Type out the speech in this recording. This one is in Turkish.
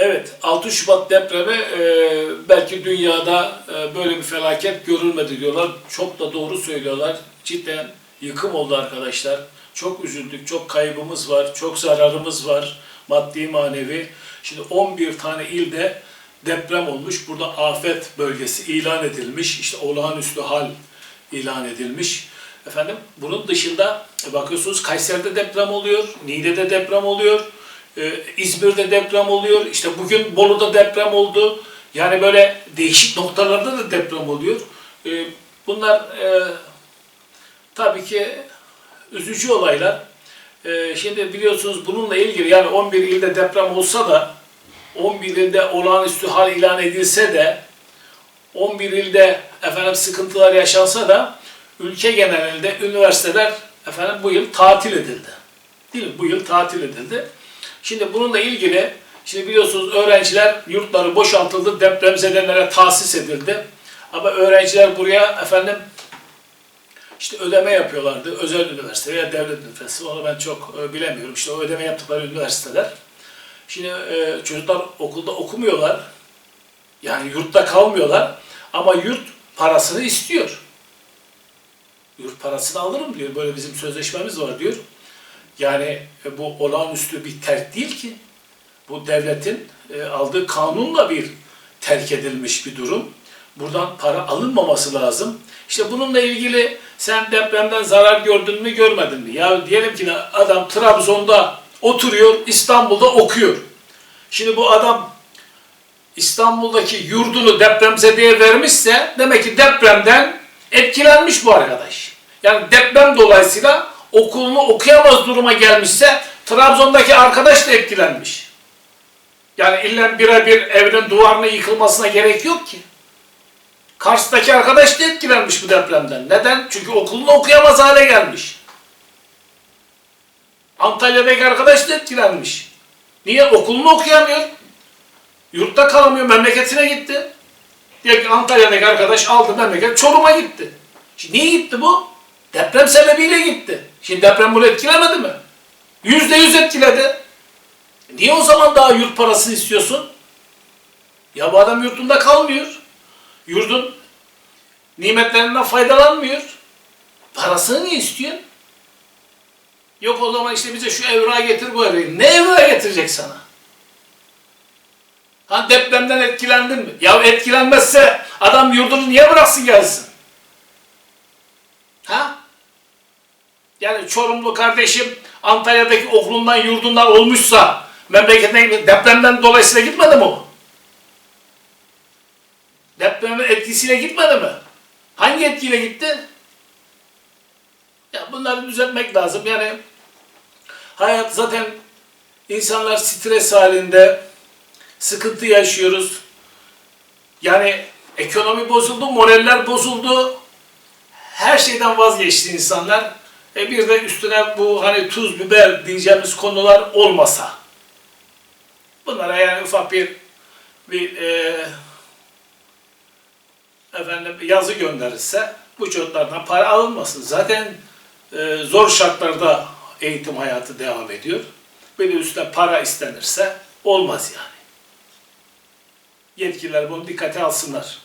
Evet, 6 Şubat depremi e, belki dünyada e, böyle bir felaket görülmedi diyorlar. Çok da doğru söylüyorlar. Cidden yıkım oldu arkadaşlar. Çok üzüldük, çok kaybımız var, çok zararımız var, maddi manevi. Şimdi 11 tane ilde deprem olmuş. Burada afet bölgesi ilan edilmiş. İşte olağanüstü hal ilan edilmiş. Efendim bunun dışında e, bakıyorsunuz Kayseri'de deprem oluyor, Niğde'de deprem oluyor. Ee, İzmir'de deprem oluyor. İşte bugün Bolu'da deprem oldu. Yani böyle değişik noktalarda da deprem oluyor. Ee, bunlar e, tabii ki üzücü olaylar. Ee, şimdi biliyorsunuz bununla ilgili yani 11 ilde deprem olsa da 11 ilde olağanüstü hal ilan edilse de 11 ilde efendim sıkıntılar yaşansa da ülke genelinde üniversiteler efendim bu yıl tatil edildi. Değil mi? Bu yıl tatil edildi. Şimdi bununla ilgili, şimdi biliyorsunuz öğrenciler yurtları boşaltıldı, depremzedelere tahsis edildi. Ama öğrenciler buraya efendim işte ödeme yapıyorlardı. Özel üniversite veya devlet üniversitesi. Onu ben çok e, bilemiyorum. İşte o ödeme yaptıkları üniversiteler. Şimdi e, çocuklar okulda okumuyorlar. Yani yurtta kalmıyorlar. Ama yurt parasını istiyor. Yurt parasını alırım diyor. Böyle bizim sözleşmemiz var diyor. Yani e, bu olağanüstü bir terk değil ki. Bu devletin e, aldığı kanunla bir terk edilmiş bir durum. Buradan para alınmaması lazım. İşte bununla ilgili sen depremden zarar gördün mü görmedin mi? Ya diyelim ki adam Trabzon'da oturuyor, İstanbul'da okuyor. Şimdi bu adam İstanbul'daki yurdunu depremzedeye vermişse demek ki depremden etkilenmiş bu arkadaş. Yani deprem dolayısıyla okulunu okuyamaz duruma gelmişse Trabzon'daki arkadaş da etkilenmiş. Yani illa birebir evinin duvarının yıkılmasına gerek yok ki. Kars'taki arkadaş da etkilenmiş bu depremden. Neden? Çünkü okulunu okuyamaz hale gelmiş. Antalya'daki arkadaş da etkilenmiş. Niye? Okulunu okuyamıyor. Yurtta kalamıyor, memleketine gitti. Diyor ki Antalya'daki arkadaş aldı memleket, Çorum'a gitti. Şimdi niye gitti bu? Deprem sebebiyle gitti. Şimdi deprem bunu etkilemedi mi? Yüzde yüz etkiledi. Niye o zaman daha yurt parasını istiyorsun? Ya bu adam yurtunda kalmıyor. Yurdun nimetlerinden faydalanmıyor. Parasını niye istiyorsun? Yok o zaman işte bize şu evrağı getir bu evrağı. Ne evrağı getirecek sana? Ha depremden etkilendin mi? Ya etkilenmezse adam yurdunu niye bıraksın gelsin? Ha? Yani Çorumlu kardeşim Antalya'daki okulundan yurdundan olmuşsa memleketine. Depremden dolayısıyla gitmedi mi? Depremin etkisiyle gitmedi mi? Hangi etkiyle gitti? Ya bunları düzeltmek lazım. Yani hayat zaten insanlar stres halinde sıkıntı yaşıyoruz. Yani ekonomi bozuldu, moraller bozuldu. Her şeyden vazgeçti insanlar. E bir de üstüne bu hani tuz, biber diyeceğimiz konular olmasa. Bunlara yani ufak bir bir e, efendim yazı gönderirse bu çocuklardan para alınmasın. Zaten e, zor şartlarda eğitim hayatı devam ediyor. Bir de üstüne para istenirse olmaz yani. Yetkililer bunu dikkate alsınlar.